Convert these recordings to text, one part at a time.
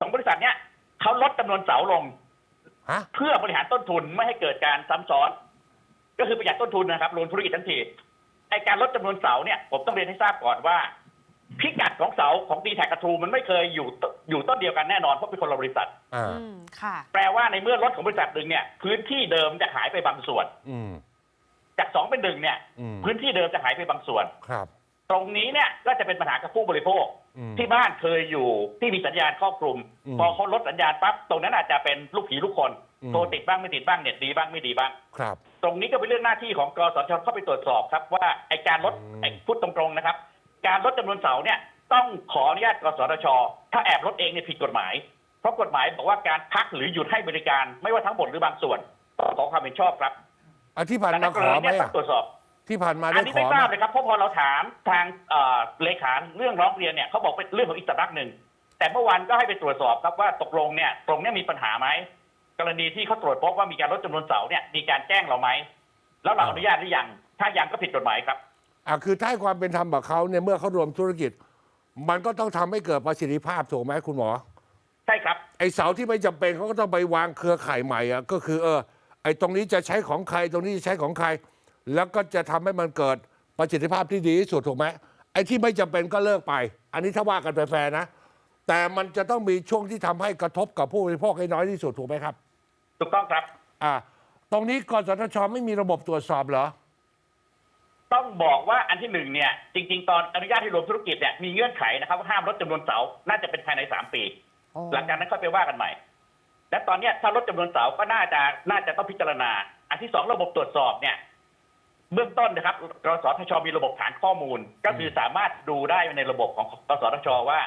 สองบริษัทเนี้ยเขาลดจำนวนเสาลง ฮะ เพื่อบริหารต้นทุนไม่ให้เกิดการซ้ำซ้อน ก็คือประหยัดต้นทุนนะครับรวมธุรกิจทั้งทีไอการลดจำนวนเสาเนี่ยผมต้องเรียนให้ทราบก่อนว่า พิกัดของเสาของดีแท็กกระทูมันไม่เคยอยู่ตอยู่ต้นเดียวกันแน่นอนเพราะเป็นคนละบริษัท อ่า อืมค่ะ แปลว่าในเมื่อรถของบริษัทหนึ่งเนี่ยพื้นที่เดิมจะหายไปบางส่วน อืม จากสองเป็นหนึ่งเนี่ย อืม พื้นที่เดิมจะหายไปบางส่วน ครับ ตรงนี้เนี่ยก็จะเป็นปัญหากับผู้บริโภคอืม ที่บ้านเคยอยู่ที่มีสัญญาณครอบคลุมอืมพอเขาลดสัญญาณปั๊บตรงนั้นอาจจะเป็นลูกผีลูกคนอืมโทรติดบ้างไม่ติดบ้างเน็ตดีบ้างไม่ดีบ้างครับ ตรงนี้ก็เป็นเรื่องหน้าที่ของกสทเข้าไปตรวจสอบครับ ว่าไอการลดอืมไอพูดตรงๆนะครับ การลดจำนวนเสาเนี่ยต้องขออนุญาตกสทช ถ้าแอบลดเองเนี่ยผิดกฎหมาย เพราะกฎหมายบอกว่าการพักหรือหยุดให้บริการไม่ว่าทั้งหมดหรือบางส่วนต้องขอความเห็นชอบครับอะที่ผ่านดังมานั้นกขรอณีไหมเนี้ต้ออะงตรวจสอบ ที่ผ่านมาอัได้นนี้ขไม่อทไหมราบเลยครับเพราะพอเราถามทางเอ่อเลขาเรื่องร้องเรียนเนี่ยเขาบอกเป็นเรื่องของอีกสำนักหนึ่ง แต่เมื่อวานก็ให้ไปตรวจสอบครับว่าตกลงเนี่ยตรงเนี้ยมีปัญหาไหมกรณีที่เขาตรวจพบว่ามีการลดจำนวนเสาเนี่ยมีการแจ้งเราไหมแล้วเราอนุญาตหรือยังถ้ายังก็ผิดกฎหมายครับ อะคือถ้าให้ความเป็นธรรมกับเขาเนี่ยเมื่อเขารวมธุรกิจ มันก็ต้องทำให้เกิดประสิทธิภาพถูกไหมคุณหมอ ใช่ครับ ไอ้เสาที่ไม่จำเป็นเขาก็ต้องไปวางเครือข่ายใหม่อะก็คือเออไอ้ตรงนี้จะใช้ของใครตรงนี้จะใช้ของใคร แล้วก็จะทำให้มันเกิดประสิทธิภาพที่ดีที่สุดถูกไหมไอ้ที่ไม่จำเป็นก็เลิกไป อันนี้ถ้าว่ากันแฟร์ๆนะ แต่มันจะต้องมีช่วงที่ทำให้กระทบกับผู้บริโภคให้น้อยที่สุดถูกไหมครับถูกต้องครับ อ่า ตรงนี้กสทชไม่มีระบบตรวจสอบเหรอต้องบอกว่าอันที่หนึ่งเนี่ยจริง ๆ ตอนอนุญาตให้รวมธุรกิจเนี่ยมีเงื่อนไขนะครับว่าห้ามลดจำนวนเสา น่าจะเป็นภายในสามปีอ๋อหลังจากนั้นค่อยไปว่ากันใหม่ และตอนเนี้ยถ้าลดจำนวนเสาก็น่าจะน่าจะต้องพิจารณา อันที่สองระบบตรวจสอบเนี่ย เบื้องต้นนะครับกสทชมีระบบฐานข้อมูล ก็คือสามารถดูได้ในระบบของกสทชว่า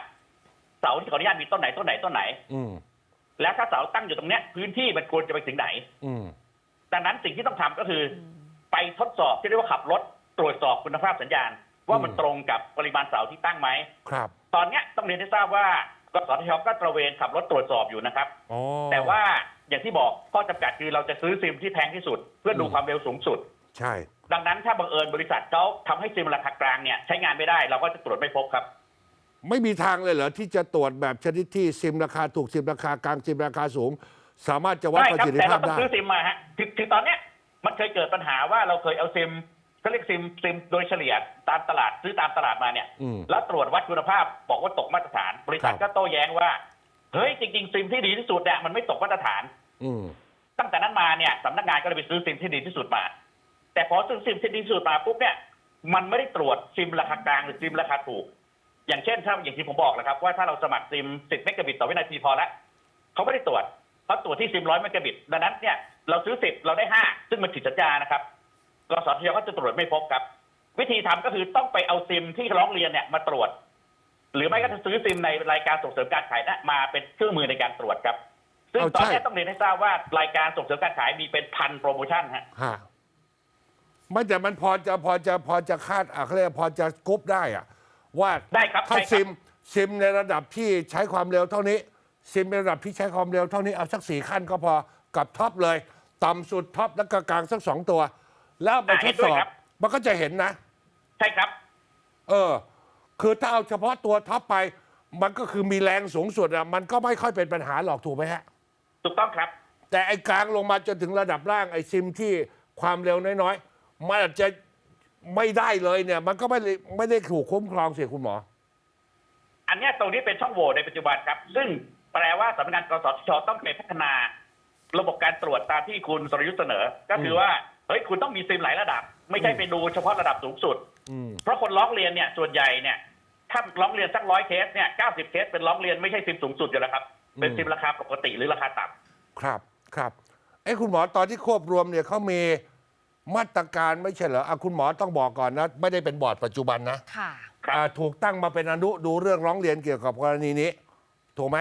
เสาที่ขออนุญาตมีต้นไหนต้นไหนต้นไหน อืมแล้วถ้าเสาตั้งอยู่ตรงเนี้ยพื้นที่มันควรจะไปถึงไหน อืมดังนั้นสิ่งที่ต้องทำก็คือ ไปทดสอบที่เรียกว่าขับรถตรวจสอบคุณภาพสัญญาณ ว่ามันอืมตรงกับปริมาณเสาที่ตั้งไหมครับ ตอนเนี้ยต้องเรียนให้ทราบว่ากสทชก็ตระเวนขับรถตรวจสอบอยู่นะครับอ๋อแต่ว่าอย่างที่บอกข้อจำกัดคือเราจะซื้อซิมที่แพงที่สุด เพื่อดูอืมความเร็วสูงสุด ใช่ ดังนั้นถ้าบังเอิญบริษัทเขาทำให้ซิมราคากลางเนี่ยใช้งานไม่ได้เราก็จะตรวจไม่พบครับ ไม่มีทางเลยเหรอที่จะตรวจแบบชนิดที่ซิมราคาถูกซิมราคากลางซิมราคาสูง สามารถจะวัดได้ประครับ สิทธิแต่ภาเราพต้องได้ ซื้อซิมมาฮะคือคือตอนเนี้ยมันเคยเกิดปัญหาว่าเราเคยเอาซิมเขาเรียกซิมซิมโดยเฉลี่ยตามตลาดซื้อตามตลาดมาเนี่ย อืมแล้วตรวจวัดคุณภาพบอกว่าตกมาตรฐาน บริษัทครับ ก็โต้แย้งว่า เฮ้ยจริงๆซิมที่ดีที่สุดเนี่ยมันไม่ตกมาตรฐาน อืม ตั้งแต่นั้นมาเนี่ยสำนักงานก็เลยไปซื้อซิมที่ดีที่สุดมา แต่พอซื้อซิมที่ดีที่สุดมาปุ๊บเนี่ยมันไม่ได้ตรวจซิมราคากลางหรือซิมราคาถูก อย่างเช่นถ้าอย่างที่ผมบอกแหละครับ ว่าถ้าเราสมัครซิม10เมกะบิตต่อวินาทีพอแล้วเขาไม่ได้ตรวจเขาตรวจที่ซิมร้อยเมกะบิตดังนั้นเนี่ยเราซื้อ10เราได้5ซึ่งมันผิดสัญญานะครับกสทชก็จะตรวจไม่พบครับ วิธีทำก็คือต้องไปเอาซิมที่ร้องเรียนเนี่ยมาตรวจ หรือไม่ก็จะซื้อซิมในรายการส่งเสริมการขายนะมาเป็นเครื่องมือในการตรวจครับ ซึ่งเอาตอนใช่นี้ต้องเรียนให้ทราบว่ารายการส่งเสริมการขายมีเป็นพันโปรโมชั่นฮะฮะ ไม่แต่มันพอจะพอจะพอจะคาดอะเขาเรียกพอจะกรุ๊ปได้อะว่าได้ครับถ้าใช่ครับ ซิมซิมในระดับที่ใช้ความเร็วเท่านี้ ซิมในระดับที่ใช้ความเร็วเท่านี้เอาสักสี่ขั้นก็พอกับท็อปเลย ต่ำสุดท็อปแล้วก็กลางสักสองตัว แล้วเอาไปทดสอบ มันก็จะเห็นนะ ใช่ครับ เออ คือถ้าเอาเฉพาะตัวท็อปไป มันก็คือมีแรงสูงสุดอะมันก็ไม่ค่อยเป็นปัญหาหรอกถูกไหมฮะ ถูกต้องครับ แต่ไอ้กลางลงมาจนถึงระดับล่างไอ้ซิมที่ความเร็วน้อยๆ มันอาจจะไม่ได้เลยเนี่ย มันก็ไม่ได้ไม่ได้ถูกคุ้มครองเสียคุณหมอ อันเนี้ยตรงนี้เป็นช่องโหว่ในปัจจุบันครับ ซึ่งแปลว่าสำนักงานกสทชต้องไปพัฒนา ระบบการตรวจตามที่คุณสรยุทธ์เสนอ ก็คือว่าเฮ้ยคุณต้องมีซิมหลายระดับ ไม่ใช่ไปดูเฉพาะระดับสูงสุด อืม เพราะคนร้องเรียนเนี่ยส่วนใหญ่เนี่ยถ้าร้องเรียนสักร้อยเคสเนี่ยเก้าสิบเคสเป็นร้องเรียนไม่ใช่ซิมสูงสุดอยู่แล้วครับ เป็นอืม ซิมราคาปกติหรือราคาต่ำ ครับครับไอ้คุณหมอตอนที่ควบรวมเนี่ยเขามี มาตรการไม่ใช่เหรออะคุณหมอต้องบอกก่อนนะ ไม่ได้เป็นบอร์ดปัจจุบันนะค่ะครับอ่าถูกตั้งมาเป็นอนุดูเรื่องร้องเรียนเกี่ยวกับกรณีนี้ ถูกไหม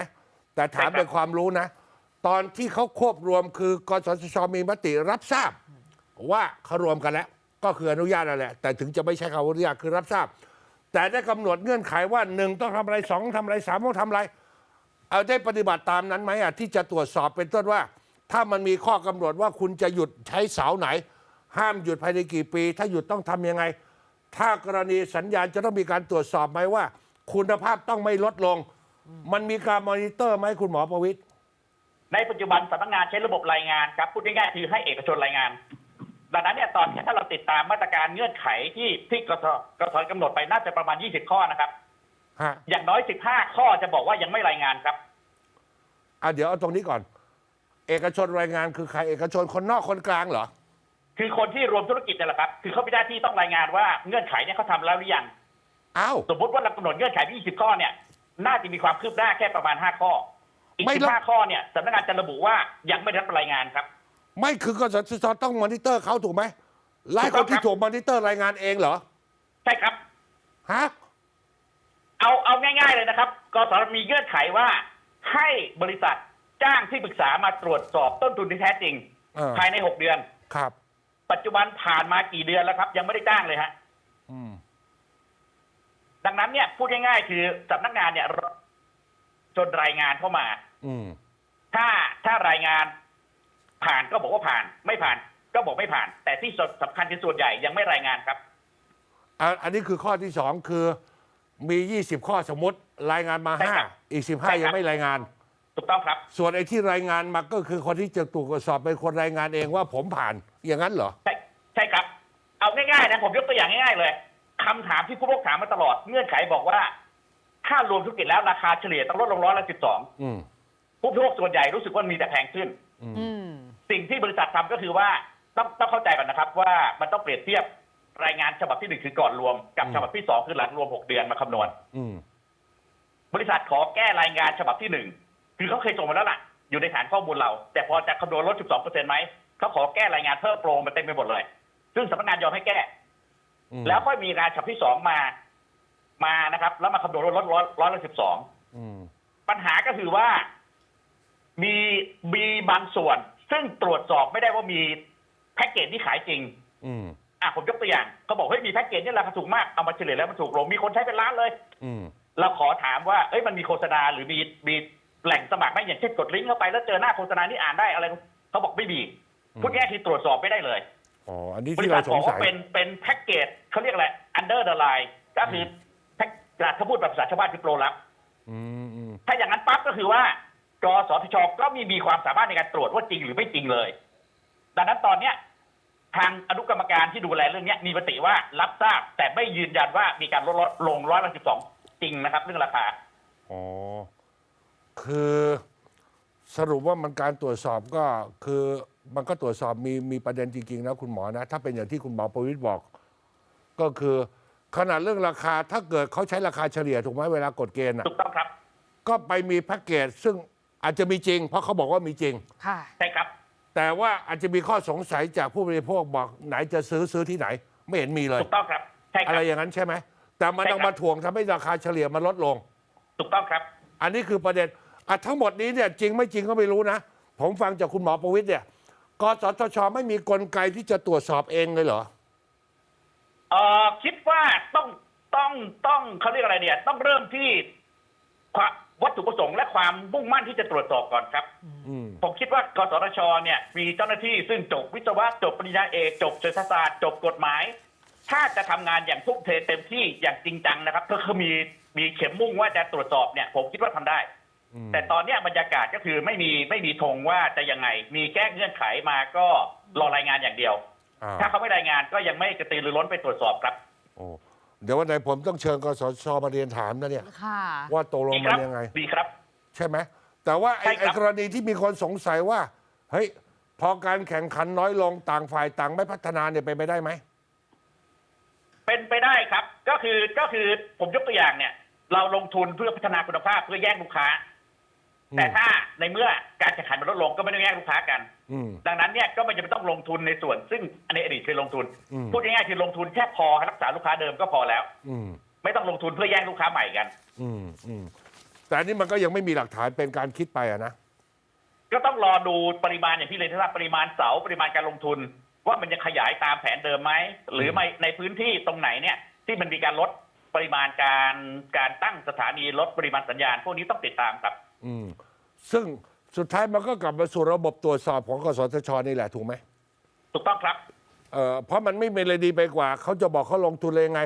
แต่ถามใช่ครับ เป็นความรู้นะ ตอนที่เขาควบรวมคือกสทชมีมติรับทราบ ว่าเขารวมกันแล้ว ก็คืออนุญาตนั่นแหละ แต่ถึงจะไม่ใช่คำว่าอนุญาตคือรับทราบ แต่ได้กำหนดเงื่อนไขว่าหนึ่งต้องทำอะไรสองทำอะไรสามต้องทำอะไร เอาได้ปฏิบัติตามนั้นไหมอะที่จะตรวจสอบเป็นต้นว่า ถ้ามันมีข้อกำหนดว่าคุณจะหยุดใช้เสาไหน ห้ามหยุดภายในกี่ปี ถ้าหยุดต้องทำยังไง ถ้ากรณีสัญญาณจะต้องมีการตรวจสอบไหมว่า คุณภาพต้องไม่ลดลง มันมีการมอนิเตอร์ไหมคุณหมอประวิตรในปัจจุบันสำนักงานใช้ระบบรายงานครับพูดง่ายๆคือให้เอกชนรายงาน ดังนั้นเนี่ยตอนนี้ถ้าเราติดตามมาตรการเงื่อนไขที่ที่กสกสกำหนดไปน่าจะประมาณ 20 ข้อนะครับ ฮะอย่างน้อย 15 ข้อจะบอกว่ายังไม่รายงานครับ อะเดี๋ยวเอาตรงนี้ก่อน เอกชนรายงานคือใครเอกชนคนนอกคนกลางเหรอ คือคนที่รวมธุรกิจนี่แหละครับ คือเขามีหน้าที่ต้องรายงานว่าเงื่อนไขเนี่ยเขาทำแล้วหรือยัง อ้าว สมมติว่าเรากำหนดเงื่อนไขที่20 ข้อเนี่ย น่าจะมีความคืบหน้าแค่ประมาณ 5 ข้อ อีกไม่แล้ว 15ข้อเนี่ยสำนักงานจะระบุว่ายังไม่ได้รับรายงานครับ ไม่คือกสทชต้องมอนิเตอร์เขาถูกไหมไล่คนที่ถูกมอนิเตอร์รายงานเองเหรอใช่ครับ ฮะเอาเอาง่ายๆเลยนะครับกสทมีเงื่อนไขว่า ให้บริษัทจ้างที่ปรึกษามาตรวจสอบต้นทุนที่แท้จริง เออภายใน 6 เดือน ครับ ปัจจุบันผ่านมากี่เดือนแล้วครับ ยังไม่ได้จ้างเลยฮะอืมดังนั้นเนี่ยพูดง่ายๆคือสำนักงานเนี่ยจนรายงานเข้ามา อืมถ้าถ้ารายงานผ่านก็บอกว่าผ่าน ไม่ผ่าน ก็บอกไม่ผ่าน แต่ที่สำคัญที่ส่วนใหญ่ยังไม่รายงานครับอะอันนี้คือข้อที่สองคือมี20ข้อสมมติรายงานมาใช่ห้าครับอีกใช่ครั15บยังไม่รายงาน ถูกต้องครับ ส่วนไอ้ที่รายงานมาก็คือคนที่จะตรวจสอบเป็นคนรายงานเองว่าผมผ่านอย่างนั้นเหรอ ใช่ใช่ครับ เอาง่ายๆนะผมยกตัวอย่างง่ายๆเลยคำถามที่ผู้พกถามมาตลอดเงื่อนไขบอกว่าถ้ารวมธุรกิจแล้วราคาเฉลี่ยต้องลดลงร้อยละสิบสองอืมผู้บริโภคส่วนใหญ่รู้สึกว่ามีแต่แพงขึ้นอืมสิ่งที่บริษัททำก็คือว่าต้องต้องเข้าใจก่อนนะครับ ว่ามันต้องเปรียบเทียบรายงานฉบับที่หนึ่งคือก่อนรวม กับอืมฉบับที่สองคือหลังรวมหกเดือนมาคำนวณอืมบริษัทขอแก้รายงานฉบับที่หนึ่ง คือเขาเคยส่งมาแล้วล่ะ อยู่ในฐานข้อมูลเรา แต่พอจะคำนวณลด 12เปอร์เซ็นต์ไหมเขาขอแก้รายงานเพิ่มโปรมาเต็มไปหมดเลย ซึ่งสำนักงานยอมให้แก้อืมแล้วค่อยมีรายฉบับที่สองมา มานะครับ แล้วมาคำนวณลดลดร้อยร้อยละสิบสองอืมปัญหาก็คือว่า มีมีบางส่วน ซึ่งตรวจสอบไม่ได้ว่ามีแพ็กเกจที่ขายจริง อืมอะผมยกตัวอย่างเขาบอกเฮ้ยมีแพ็กเกจนี่ราคาถูกมากเอามาเฉลี่ยแล้วมันถูกลงมีคนใช้เป็นล้านเลย อืมเราขอถามว่าเอ้ยมันมีโฆษณาหรือมีมี แหล่งสมัครไหมอย่างเช่นกดลิงก์เข้าไปแล้วเจอหน้าโฆษณานี่อ่านได้อะไรเขาบอกไม่มีอืมพูดง่ายๆคือตรวจสอบไม่ได้เลยอ๋ออันนี้บริที่ษัเราทสบงอกสัว่าย เป็นเป็นแพ็กเกจเขาเรียกอะไร under the line ก็คือแพ็กถ้าพูดแบบภาษาชาวบ้านคือโปรลับ อืมอืมถ้าอย่างนั้นปั๊บก็คือว่ากสทชก็มีมีความสามารถในการตรวจว่าจริงหรือไม่จริงเลย ดังนั้นตอนเนี้ยทางอนุกรรมการที่ดูแลเรื่องเนี้ยมีมติว่ารับทราบแต่ไม่ยืนยันว่ามีการลดลงร้อยละสิบสองจริงนะครับ เรื่องราคา อ๋อ คือสรุปว่ามันการตรวจสอบก็คือมันก็ตรวจสอบมีมีประเด็นจริงๆนะคุณหมอนะ ถ้าเป็นอย่างที่คุณหมอประวิตรบอก ก็คือขนาดเรื่องราคาถ้าเกิดเขาใช้ราคาเฉลี่ยถูกไหมเวลากดเกณฑ์อะถูกต้องครับ ก็ไปมีแพ็กเกจซึ่งอาจจะมีจริง เพราะเขาบอกว่ามีจริง ค่ะ ใช่ครับ แต่ว่าอาจจะมีข้อสงสัยจากผู้บริโภคบอกไหนจะซื้อซื้อที่ไหน ไม่เห็นมีเลย ถูกต้องครับใช่คอะรับ ไรอย่างนั้นใช่ไหมแต่มันใช่ต้องครับมาถ่วงทำให้ราคาเฉลี่ยมันลดลง ถูกต้องครับ อันนี้คือประเด็น อะทั้งหมดนี้เนี่ยจริงไม่จริงก็ไม่รู้นะ ผมฟังจากคุณหมอประวิตรเนี่ยกสทชไม่มีกลไกที่จะตรวจสอบเองเลยเหรอเอ่อคิดว่าต้องต้องต้องเขาเรียกอะไรเนี่ย ต้องเริ่มที่ความวัตถุประสงค์และความมุ่งมั่นที่จะตรวจสอบก่อนครับอืมผมคิดว่ากสทชเนี่ย มีเจ้าหน้าที่ซึ่งจบวิศวะจบปริญญาเอกจบเศรษฐศาสตร์จบกฎหมาย ถ้าจะทำงานอย่างทุ่มเทเต็มที่อย่างจริงจังนะครับ ก็คือมีมีเข็มมุ่งว่าจะตรวจสอบเนี่ย ผมคิดว่าทำได้อืม แต่ตอนเนี้ยบรรยากาศก็คือไม่มีไม่มีธงว่าจะยังไง มีแก้เงื่อนไขมาก็รอรายงานอย่างเดียวอ่าถ้าเขาไม่รายงานก็ยังไม่กระตือรือร้นไปตรวจสอบครับโอ้เดี๋ยววันไหนผมต้องเชิญกสทชมาเรียนถามนะเนี่ยค่ะว่าตกลงดีคมันรัยังไงดีครับ ใช่ไหมแต่ว่าไอ้ใช่ครับไอ้กรณีที่มีคนสงสัยว่าเฮ้ยพอการแข่งขันน้อยลงต่างฝ่ายต่างไม่พัฒนาเนี่ยเป็นไปได้ไหมเป็นไปได้ครับ ก็คือก็คือผมยกตัวอย่างเนี่ย เราลงทุนเพื่อพัฒนาคุณภาพเพื่อแย่งลูกค้าอืม แต่ถ้าในเมื่อการแข่งขันมันลดลงก็ไม่ได้แย่งลูกค้ากันอืมดังนั้นเนี่ยก็ไม่จำเป็นต้องลงทุนในส่วนซึ่งในอดีตเคยลงทุนอืมพูดง่ายๆคือลงทุนแค่พอให้รักษาลูกค้าเดิมก็พอแล้วอืมไม่ต้องลงทุนเพื่อแย่งลูกค้าใหม่กัน อืมอืมแต่อันนี้มันก็ยังไม่มีหลักฐานเป็นการคิดไปอะนะก็ต้องรอดูปริมาณอย่างที่เรียนที่ว่าปริมาณเสาปริมาณการลงทุน ว่ามันจะขยายตามแผนเดิมไหมหรือไม่ในพื้นที่ตรงไหนเนี่ย ที่มันมีการลดปริมาณการการตั้งสถานีลดปริมาณสัญญาณ พวกนี้ต้องติดตามครับอืม ซึ่งสุดท้ายมันก็กลับมาสู่ระบบตรวจสอบของกสทชนี่แหละถูกไหมถูกต้องครับเอ่อเพราะมันไม่มีอะไรดีไปกว่า เขาจะบอกเขาลงทุนเลยงไง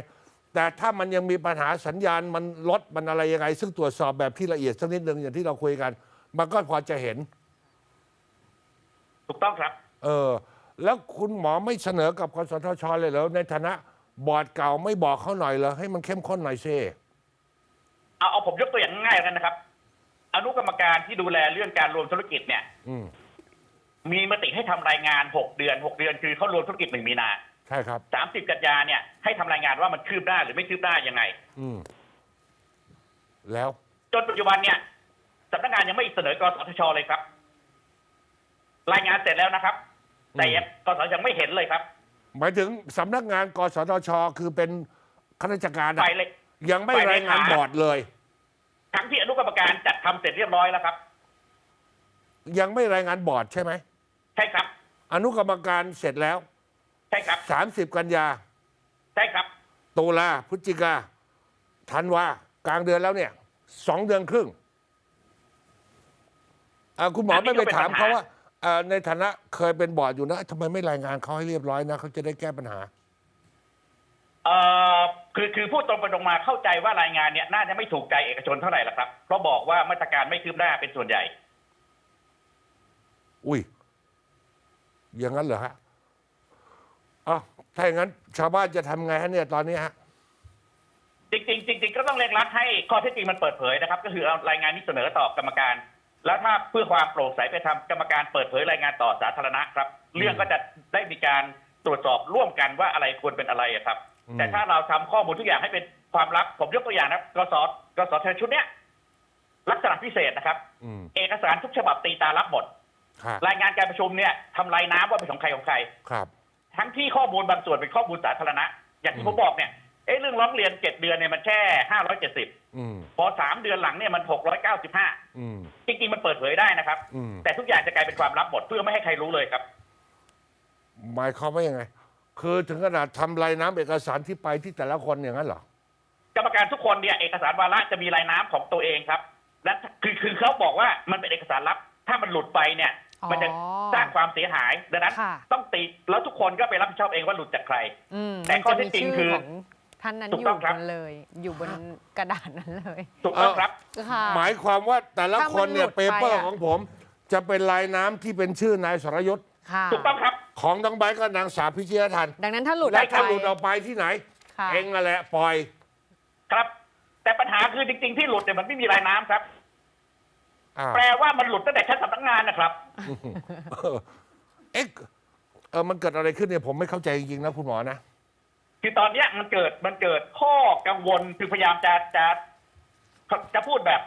แต่ถ้ามันยังมีปัญหาสัญญาณมันลดมันอะไรยังไง ซึ่งตรวจสอบแบบที่ละเอียดสักนิดหนึ่งอย่างที่เราคุยกัน มันก็พอจะเห็น ถูกต้องครับ เออ แล้วคุณหมอไม่เสนอกับกสทชเลยเหรอในฐานะบอร์ดเก่าไม่บอกเขาหน่อยเหรอให้มันเข้มข้นหน่อยซิเอาเอาผมยกตัวอย่างง่ายๆกันนะครับ อนุกรรมการที่ดูแลเรื่องการรวมธุรกิจเนี่ยอืมมีมติให้ทำรายงานหกเดือนหกเดือนคือเขารวมธุรกิจหนึ่งมีนาใช่ครับสามสิบกันยาเนี่ยให้ทำรายงานว่ามันคืบหน้าหรือไม่คืบหน้ายังไง อืมแล้วจนปัจจุบันเนี่ยสำนักงานยังไม่เสนอกสทชเลยครับ รายงานเสร็จแล้วนะครับ แต่ยังกสทชยังไม่เห็นเลยครับหมายถึงสำนักงานกสทช คือเป็นข้าราชการอะไปเลย ยังไม่ไปเลรายงานขาบอร์ดเลย ทั้งที่อนุ กรรมการจัดทำเสร็จเรียบร้อยแล้วครับ ยังไม่รายงานบอร์ดใช่ไหมใช่ครับ อนุกรรมการเสร็จแล้ว ใช่ครับ30กันยา ใช่ครับตุลาพฤศจิกาธันวากลางเดือนแล้วเนี่ยสองเดือนครึ่งอ่าคุณหมอไม่ไปถามเขาว่าอ่าในฐานะเคยเป็นบอร์ดอยู่นะทำไมไม่รายงานเขาให้เรียบร้อยนะเขาจะได้แก้ปัญหา เอ่อคือคือพูดตรงไปตรงมาเข้าใจว่ารายงานเนี่ยน่าจะไม่ถูกใจเอกชนเท่าไหร่ละครับ เพราะบอกว่ามาตรการไม่คืบหน้าเป็นส่วนใหญ่ อุ้ย อย่างนั้นเหรอฮะอ๋อถ้าอย่างนั้น ชาวบ้านจะทำไงฮะเนี่ยตอนนี้ฮะ จริงๆจริงๆก็ต้องเร่งรัดให้ข้อเท็จจริงมันเปิดเผยนะครับ ก็คือเอารายงานนี้เสนอต่อกรรมการ แล้วถ้าเพื่อความโปร่งใสไปทำกรรมการเปิดเผยรายงานต่อสาธารณะครับ เรื่องก็จะได้มีการตรวจสอบร่วมกันว่าอะไรควรเป็นอะไรอะครับอืม แต่ถ้าเราทำข้อมูลทุกอย่างให้เป็นความลับ ผมยกตัวอย่างนะกสกสทชุดเนี้ยลักษณะพิเศษนะครับอืมเอกสารทุกฉบับตีตารับหมดครับรายงานการประชุมเนี่ยทำลายน้ำว่าเป็นของใครของใครครับ ทั้งที่ข้อมูลบางส่วนเป็นข้อมูลสาธารณะ อย่างที่ผมบอกเนี่ยเอ้เรื่องร้องเรียนเจ็ดเดือนเนี่ยมันแค่ห้าร้อยเจ็ดสิบอืมพอสามเดือนหลังเนี่ยมันหกร้อยเก้าสิบห้าอืมจริงๆมันเปิดเผยได้นะครับอืมแต่ทุกอย่างจะกลายเป็นความลับหมดเพื่อไม่ให้ใครรู้เลยครับ หมายความว่ายังไง คือถึงขนาดทำลายน้ำเอกสารที่ไปที่แต่ละคนอย่างนั้นเหรอ กรรมการทุกคนเนี่ยเอกสารวาระจะมีรายน้ำของตัวเองครับ และคือคือเขาบอกว่ามันเป็นเอกสารลับ ถ้ามันหลุดไปเนี่ยอ๋อมันจะสร้างความเสียหายดังนั้น ค่ะ ต้องติดแล้วทุกคนก็ไปรับผิดชอบเองว่าหลุดจากใคร อืมแต่มันข้อจะเท็มีจจริงชื่อคือของท่านนั้นถูอกต้ยู่องครับบนเลย อยู่บนกระดาษนั้นเลยถูกต้องครับ ค่ะ หมายความว่าแต่ละถ้าคมันนเนี่ยหลุดเปไปเปอร์อะ ของผม จะเป็นลายน้ำที่เป็นชื่อนายสรยุทธ์ ค่ะ ถูกต้องครับ ของน้องใบร์ทก็นางสาวพิชยทันดังนั้นถ้าหลุดและออกถ้าไปหลุดออกไปที่ไหน ค่ะ เองนั่นแหละปล่อย ครับ แต่ปัญหาคือจริง ๆ ที่หลุดเนี่ยมันไม่มีรายน้ำครับ อ้าว แปลว่ามันหลุดตั้งแต่ชั้นสำนักงานนะครับเออเอ๊ะเออมันเกิดอะไรขึ้นเนี่ยผมไม่เข้าใจจริงๆนะคุณหมอนะ คือตอนเนี้ยมันเกิดมันเกิดข้อกังวลคือพยายามจะจะจะพูดแบบ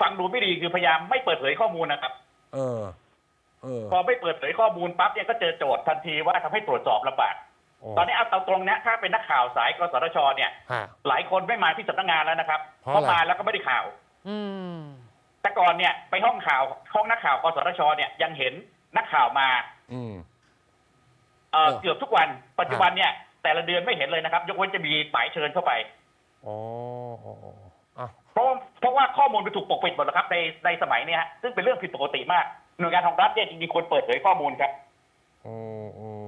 ฟังดูไม่ดีคือพยายามไม่เปิดเผยข้อมูลนะครับ เออ เออ พอไม่เปิดเผยข้อมูลปั๊บเนี่ยก็เจอโจทย์ทันทีว่าทำให้ตรวจสอบลำบาก ตอนนี้เอาตรงๆเนี้ยถ้าเป็นนักข่าวสายกสทชเนี่ย ฮะ หลายคนไม่มาที่สำนักงานแล้วนะครับเพราะอะไร มาแล้วก็ไม่ได้ข่าว อืม แต่ก่อนเนี่ยไปห้องข่าวห้องนักข่าวกสทชเนี่ยยังเห็นนักข่าวมาอืม เอ่อเออ เกือบทุกวันปัจจุบันเนี่ยแต่ละเดือนไม่เห็นเลยนะครับ ยกเว้นจะมีหมายเชิญเข้าไป อ๋ออ๋ออ๋ออะเพราะเพราะว่าข้อมูลมันถูกปกปิดหมดแล้วครับในในสมัยเนี้ยฮะซึ่งเป็นเรื่องผิดปกติมาก หน่วยงานของรัฐเนี่ยจริงๆควรเปิดเผยข้อมูลครับอืม